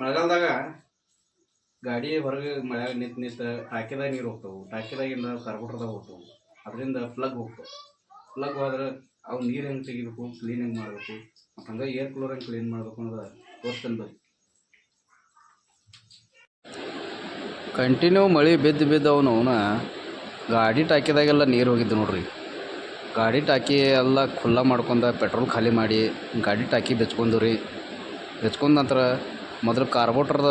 ಮಳೆಗಾಲದಾಗ ಗಾಡಿ ಹೊರಗೆ ಮಳೆ ನಿಂತು ನಿಂತು ಟಾಕಿದಾಗ ನೀರು ಹೋಗ್ತಾವೆ. ಟಾಕಿದಾಗಿಂದ ಕಾರ್ಬೋಟ್ರದಾಗ ಹೋಗ್ತಾವೆ. ಅದರಿಂದ ಪ್ಲಗ್ ಹೋಗ್ತಾವೆ. ಪ್ಲಗ್ ಹೋದ್ರೆ ಅವು ನೀರು ಹೆಂಗೆ ತೆಗಿಬೇಕು ಕ್ಲೀನ್ ಹೆಂಗೆ ಮಾಡಬೇಕು, ಮತ್ತು ಹಂಗೆ ಏರ್ ಕೂಲರ್ ಹೆಂಗೆ ಕ್ಲೀನ್ ಮಾಡಬೇಕು ಅನ್ನೋದು ತೋರಿಸ್ತಾನೆ ಬರ್ರಿ ಕಂಟಿನ್ಯೂ ಮಳೆ ಬಿದ್ದು ಬಿದ್ದು ಅವನು ಗಾಡಿ ಟಾಕಿದಾಗೆಲ್ಲ ನೀರು ಹೋಗಿದ್ದು ನೋಡ್ರಿ. ಗಾಡಿ ಟಾಕಿ ಎಲ್ಲ ಖುಲ್ಲ ಮಾಡ್ಕೊಂಡ ಪೆಟ್ರೋಲ್ ಖಾಲಿ ಮಾಡಿ ಗಾಡಿ ಟಾಕಿ ಬೆಚ್ಕೊಂಡು ರೀ. ಬೆಚ್ಕೊಂಡ ನಂತರ ಮೊದಲು ಕಾರ್ಬೋಟ್ರದ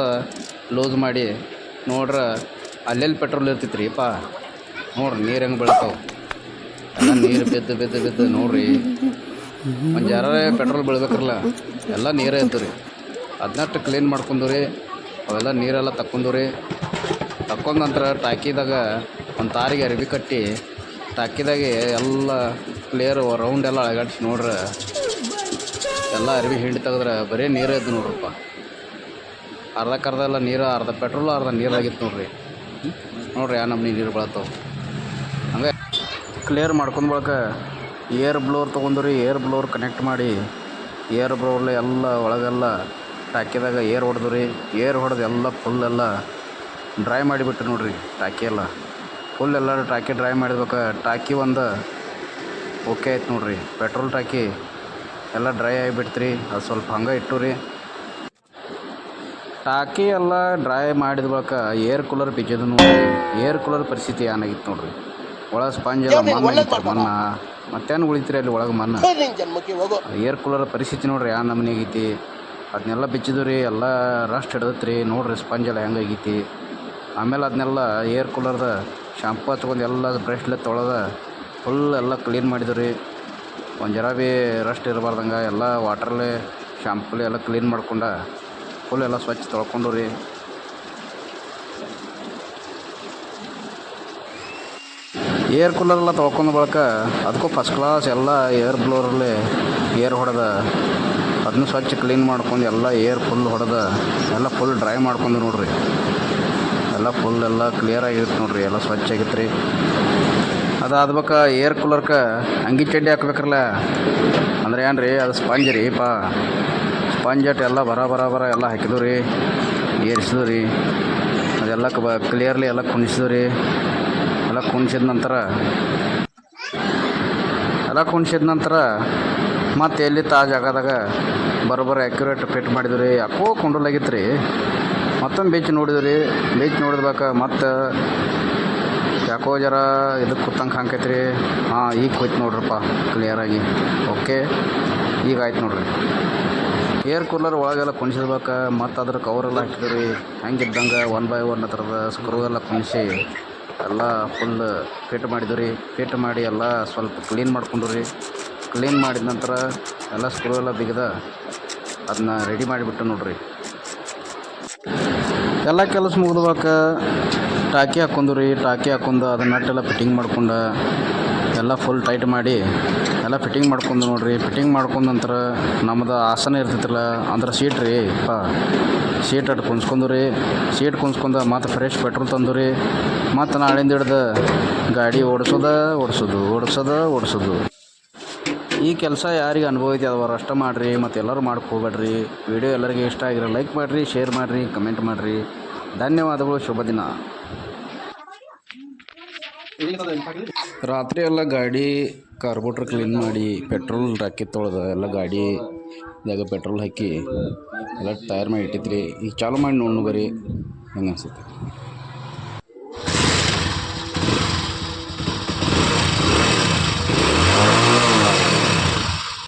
ಲೂಸ್ ಮಾಡಿ ನೋಡ್ರ ಅಲ್ಲೆಲ್ಲಿ ಪೆಟ್ರೋಲ್ ಇರ್ತಿತ್ತು ರೀ ಪಾ ನೋಡ್ರಿ, ನೀರು ಹೆಂಗೆ ಬೀಳ್ತಾವೆ ಎಲ್ಲ ನೀರು ಬಿದ್ದು ಬಿದ್ದು ಬಿದ್ದು, ನೋಡ್ರಿ. ಒಂದು ಜರ ಪೆಟ್ರೋಲ್ ಬೀಳ್ಬೇಕ್ರಲ್ಲ, ಎಲ್ಲ ನೀರೇ ಇತ್ತು ರೀ. ಅದನ್ನಷ್ಟು ಕ್ಲೀನ್ ಮಾಡ್ಕೊಂಡು ರೀ ಅವೆಲ್ಲ ನೀರೆಲ್ಲ ತಕ್ಕೊಂಡು ರೀ ತಕ್ಕೊಂಡ ನಂತರ ಟಾಕಿದಾಗ ಒಂದು ತಾರಿಗೆ ಅರಿವಿ ಕಟ್ಟಿ, ಟಾಕಿದಾಗೆ ಎಲ್ಲ ಕ್ಲಿಯರ್ ರೌಂಡ್ ಎಲ್ಲ ಅಳಗಾಡ್ಸಿ ನೋಡ್ರೆ, ಎಲ್ಲ ಅರಿವಿ ಹಿಂಡಿ ತೆಗೆದ್ರೆ ಬರೀ ನೀರೇ ಇದ್ದು ನೋಡ್ರಪ್ಪ. ಅರ್ಧಕ್ಕರ್ಧ ಎಲ್ಲ ನೀರು, ಅರ್ಧ ಪೆಟ್ರೋಲ್, ಅರ್ಧ ನೀರಾಗಿತ್ತು ನೋಡ್ರಿ? ನೋಡ್ರಿ ಆ ನಮ್ಮ ನೀರು ಬೀಳತ್ತವು. ಹಂಗೆ ಕ್ಲಿಯರ್ ಮಾಡ್ಕೊಂಡ್ ಬಳಕ ಏರ್ ಬ್ಲೋರ್ ತೊಗೊಂಡ್ರಿ ಏರ್ ಬ್ಲೋರ್ ಕನೆಕ್ಟ್ ಮಾಡಿ ಏರ್ ಬ್ಲೋರ್ಲೆ ಎಲ್ಲ ಒಳಗೆಲ್ಲ ಟಾಕಿದಾಗ ಏರ್ ಹೊಡೆದು ರೀ ಏರ್ ಹೊಡೆದು ಎಲ್ಲ ಫುಲ್ ಎಲ್ಲ ಡ್ರೈ ಮಾಡಿಬಿಟ್ಟು ನೋಡ್ರಿ ಟಾಕಿ ಎಲ್ಲ. ಫುಲ್ ಎಲ್ಲರೂ ಟಾಕಿ ಡ್ರೈ ಮಾಡಿದ್ಬೇಕು ಟಾಕಿ ಒಂದು ಓಕೆ ಆಯ್ತು ನೋಡ್ರಿ. ಪೆಟ್ರೋಲ್ ಟಾಕಿ ಎಲ್ಲ ಡ್ರೈ ಆಗಿಬಿಡ್ತು ರೀ ಅದು ಸ್ವಲ್ಪ ಹಂಗೆ ಇಟ್ಟು ರೀ ಟಾಕಿ ಎಲ್ಲ ಡ್ರೈ ಮಾಡಿದ ಬಳಿಕ ಏರ್ ಕೂಲರ್ ಬಿಚ್ಚಿದ್ದು ನೋಡಿ. ಏರ್ ಕೂಲರ್ ಪರಿಸ್ಥಿತಿ ಏನಾಗಿತ್ತು ನೋಡ್ರಿ. ಒಳಗೆ ಸ್ಪಂಜ್ ಎಲ್ಲ ಮಣ್ಣು ಆಗಿತ್ತು. ಮಣ್ಣ ಮತ್ತೇನು ಉಳಿತೀರಿ ಅಲ್ಲಿ ಒಳಗೆ ಮಣ್ಣು ಏರ್ ಕೂಲರ್ ಪರಿಸ್ಥಿತಿ ನೋಡ್ರಿ ಯಾವ ನಮೂನಿ ಆಗೈತಿ ಅದನ್ನೆಲ್ಲ ಬಿಚ್ಚಿದ್ವು ರೀ ಎಲ್ಲ ರಸ್ಟ್ ಹಿಡ್ದೈತೆ ರೀ ನೋಡ್ರಿ ಸ್ಪಂಜ್ ಎಲ್ಲ ಹೆಂಗೆ ಆಗೈತಿ. ಆಮೇಲೆ ಅದನ್ನೆಲ್ಲ ಏರ್ ಕೂಲರ್ದ ಶಾಂಪು ಹಚ್ಕೊಂಡು ಎಲ್ಲ ಬ್ರಷ್ಲೆ ತೊಳೆದ ಫುಲ್ ಎಲ್ಲ ಕ್ಲೀನ್ ಮಾಡಿದ್ವು ರೀ. ಒಂದು ಜರ ಭೀ ರಸ್ಟ್ ಇರಬಾರ್ದಂಗೆ ಎಲ್ಲ ವಾಟ್ರಲ್ಲೇ ಶಾಂಪಲ್ಲಿ ಎಲ್ಲ ಕ್ಲೀನ್ ಮಾಡ್ಕೊಂಡ ಫುಲ್ ಎಲ್ಲ ಸ್ವಚ್ಛ ತೊಳ್ಕೊಂಡು ರೀ. ಏರ್ ಕೂಲರ್ ಎಲ್ಲ ತೊಳ್ಕೊಂಡ ಬಳಿಕ ಅದಕ್ಕೂ ಫಸ್ಟ್ ಕ್ಲಾಸ್ ಎಲ್ಲ ಏರ್ ಬ್ಲೋರಲ್ಲಿ ಏರ್ ಹೊಡೆದ, ಅದನ್ನ ಸ್ವಚ್ಛ ಕ್ಲೀನ್ ಮಾಡ್ಕೊಂಡು ಎಲ್ಲ ಏರ್ ಫುಲ್ ಹೊಡೆದ, ಎಲ್ಲ ಫುಲ್ ಡ್ರೈ ಮಾಡ್ಕೊಂಡು ನೋಡ್ರಿ. ಎಲ್ಲ ಫುಲ್ ಎಲ್ಲ ಕ್ಲಿಯರ್ ಆಗಿರುತ್ತೆ ನೋಡ್ರಿ, ಎಲ್ಲ ಸ್ವಚ್ಛ ಆಗಿತ್ತು ರೀ. ಅದಾದ ಬಳಿಕ ಏರ್ ಕೂಲರ್ಕ ಅಂಗಿ ಚಡ್ಡಿ ಹಾಕ್ಬೇಕ್ರಲ್ಲ. ಅಂದ್ರೆ ಏನು ರೀ ಅದು ಸ್ಪಂಜ್ ರೀ, ಪಾ. ಸ್ಪಂಜ್ ಅಟ್ ಎಲ್ಲ ಬರ ಬರ ಬರ ಎಲ್ಲ ಹಾಕಿದ್ವು ರೀ ಏರಿಸಿದ್ವು ರೀ ಅದೆಲ್ಲ ಕ ಕ್ಲಿಯರ್ಲಿ ಎಲ್ಲ ಕುಣಿಸಿದ್ವು ರೀ ಎಲ್ಲ ಕುಣಿಸಿದ ನಂತರ, ಎಲ್ಲ ಕುಣಿಸಿದ ನಂತರ ಮತ್ತೆ ಎಲ್ಲಿ ತಾ ಜಾಗದಾಗ ಬರೋಬ್ಬರ ಆ್ಯಕ್ಯುರೇಟ್ ಫಿಟ್ ಮಾಡಿದ್ವಿ ರೀ ಯಾಕೋ ಕೊಂಡಲಾಗಿತ್ತು ರೀ ಮತ್ತೊಂದು ಬೀಚ್ ನೋಡಿದ್ವಿ ರೀ ಬೀಚ್ ನೋಡಿದ್ಬೇಕ ಮತ್ತು ಯಾಕೋ ಜರ ಇದಕ್ಕೆ ಕುತ್ತಂಗೆ ಕಾಣ್ಕೈತೆ ರೀ ಹಾಂ, ಈಗ ಹೋಯ್ತು ನೋಡ್ರಪ್ಪ ಕ್ಲಿಯರಾಗಿ ಓಕೆ ಈಗ ಆಯ್ತು ನೋಡ್ರಿ. ಏರ್ ಕೂಲರ್ ಒಳಗೆಲ್ಲ ಕುಣಿಸಿರ್ಬೇಕು, ಮತ್ತು ಅದ್ರ ಕವರೆಲ್ಲ ಹಾಕಿದ್ರಿ. ಹೆಂಗಿದ್ದಂಗೆ ಒನ್ ಬೈ ಒನ್ ಹತ್ರದ ಸ್ಕ್ರೂ ಎಲ್ಲ ಕುಣಿಸಿ ಎಲ್ಲ ಫುಲ್ ಫಿಟ್ ಮಾಡಿದ್ವಿ ರೀ ಫಿಟ್ ಮಾಡಿ ಎಲ್ಲ ಸ್ವಲ್ಪ ಕ್ಲೀನ್ ಮಾಡ್ಕೊಂಡು ರೀ ಕ್ಲೀನ್ ಮಾಡಿದ ನಂತರ ಎಲ್ಲ ಸ್ಕ್ರೂ ಎಲ್ಲ ಬಿಗಿದ ಅದನ್ನ ರೆಡಿ ಮಾಡಿಬಿಟ್ಟು ನೋಡ್ರಿ. ಎಲ್ಲ ಕೆಲಸ ಮುಗಿದ್ಬೇಕ ಟಾಕಿ ಹಾಕ್ಕೊಂಡು ರೀ ಟಾಕಿ ಹಾಕೊಂಡು ಅದನ್ನ ನಟ್ಟೆಲ್ಲ ಫಿಟ್ಟಿಂಗ್ ಮಾಡ್ಕೊಂಡು ಎಲ್ಲ ಫುಲ್ ಟೈಟ್ ಮಾಡಿ ಎಲ್ಲ ಫಿಟ್ಟಿಂಗ್ ಮಾಡ್ಕೊಂಡು ನೋಡ್ರಿ. ಫಿಟ್ಟಿಂಗ್ ಮಾಡ್ಕೊಂಡ ನಂತರ ನಮ್ಮದು ಆಸನ ಇರ್ತೈತಲ್ಲ, ಅಂದ್ರೆ ಸೀಟ್ ರೀ. ಪಾ ಸೀಟ್ ಅಟ್ ಕುಣ್ಸ್ಕೊಂಡು ರೀ. ಸೀಟ್ ಕುಣ್ಸ್ಕೊಂಡು ಮತ್ತು ಫ್ರೆಶ್ ಪೆಟ್ರೋಲ್ ತಂದು ರೀ. ಮತ್ತು ನಾಳಿಂದ ಹಿಡ್ದು ಗಾಡಿ ಓಡಿಸೋದ, ಓಡಿಸೋದು ಓಡಿಸೋದ, ಓಡಿಸೋದು. ಈ ಕೆಲಸ ಯಾರಿಗೆ ಅನುಭವ ಐತಿ ಅದವರು ಅಷ್ಟ ಮಾಡಿರಿ, ಮತ್ತು ಎಲ್ಲರೂ ಮಾಡ್ಕೋಬೇಡ್ರಿ ವಿಡಿಯೋ ಎಲ್ಲರಿಗೆ ಇಷ್ಟ ಆಗಿರೋ ಲೈಕ್ ಮಾಡಿರಿ ಶೇರ್ ಮಾಡಿರಿ ಕಮೆಂಟ್ ಮಾಡಿರಿ. ಧನ್ಯವಾದಗಳು, ಶುಭ ದಿನ. ರಾತ್ರಿ ಎಲ್ಲ ಗಾಡಿ ಕಾರ್ಬೋಟ್ರ್ ಕ್ಲೀನ್ ಮಾಡಿ ಪೆಟ್ರೋಲ್ ಹಾಕಿ ತೊಳೆದು, ಎಲ್ಲ ಗಾಡಿದಾಗ ಪೆಟ್ರೋಲ್ ಹಾಕಿ, ಎಲ್ಲ ಟೈರ್ ಮಾಡಿ ಇಟ್ಟಿದ್ರಿ. ಈಗ ಚಾಲು ಮಾಡಿ ನೋಡ್ನು ಬರೀ. ಹೆಂಗೆ ಅನ್ಸುತ್ತೆ?